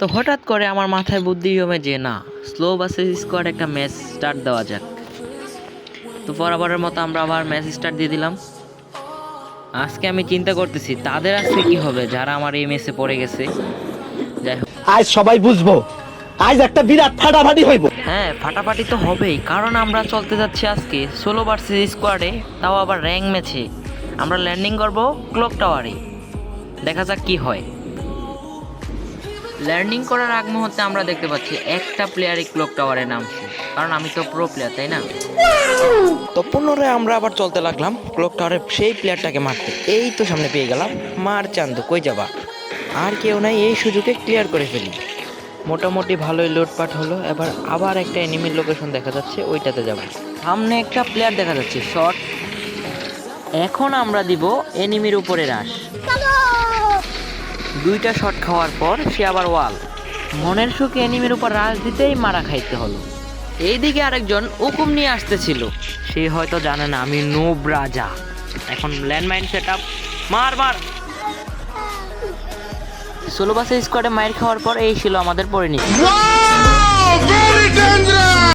তো হঠাৎ করে আমার মাথায় বুদ্ধি জমে যে না স্লো বাসে স্কোয়াড একটা ম্যাচ স্টার্ট দেওয়া যাক। তো বরাবরের মতো আমরা আবার ম্যাচ স্টার্ট দিয়ে দিলাম। আজকে আমি চিন্তা করতেছি তাদের আজকে কি হবে যারা আমার এই মেসে পড়ে গেছে? যাই হোক। আজ সবাই বুঝব আজ একটা বিরাট ফাটাফাটি হইব। হ্যাঁ ফাটাফাটি তো হবেই কারণ আমরা চলতে যাচ্ছি আজকে ষোলো ভার্সেস স্কোয়াডে তাও আবার র্যাঙ্ক ম্যাচে আমরা ল্যান্ডিং করব ক্লক টাওয়ারে দেখা যাক কি হয়। ল্যান্ডিং করার আগ মুহূর্তে আমরা দেখতে পাচ্ছি একটা প্লেয়ারই ক্লক টাওয়ারে নামছে কারণ আমি তো প্রো প্লেয়ার তাই না? তো পুনরায় আমরা আবার চলতে লাগলাম ক্লক টাওয়ারে সেই প্লেয়ারটাকে মারতে। এই তো সামনে পেয়ে গেলাম। মার চান্দু কই যাবা? আর কেউ নাই এই সুযোগে ক্লিয়ার করে ফেলি। মোটামুটি ভালোই লুটপাট হলো। এবার আবার একটা এনিমির লোকেশন দেখা যাচ্ছে ওইটাতে যাব। সামনে একটা প্লেয়ার দেখা যাচ্ছে শট এখন আমরা দিব এনিমির উপরে রাশ দুইটা শট খাওয়ার পর সে আবার ওয়াল। মনের সুখে এনিমের উপর রাশ দিতেই মারা খাইতে হলো। এইদিকে আরেকজন হুকুম নিয়ে আসতেছিল। সে হয়তো জানে না, আমি নোব রাজা। এখন ল্যান্ডমাইন সেট আপ মার মার! ষোলো বাসে স্কোয়াডে মাইর খাওয়ার পর এই ছিল আমাদের পরিণতি!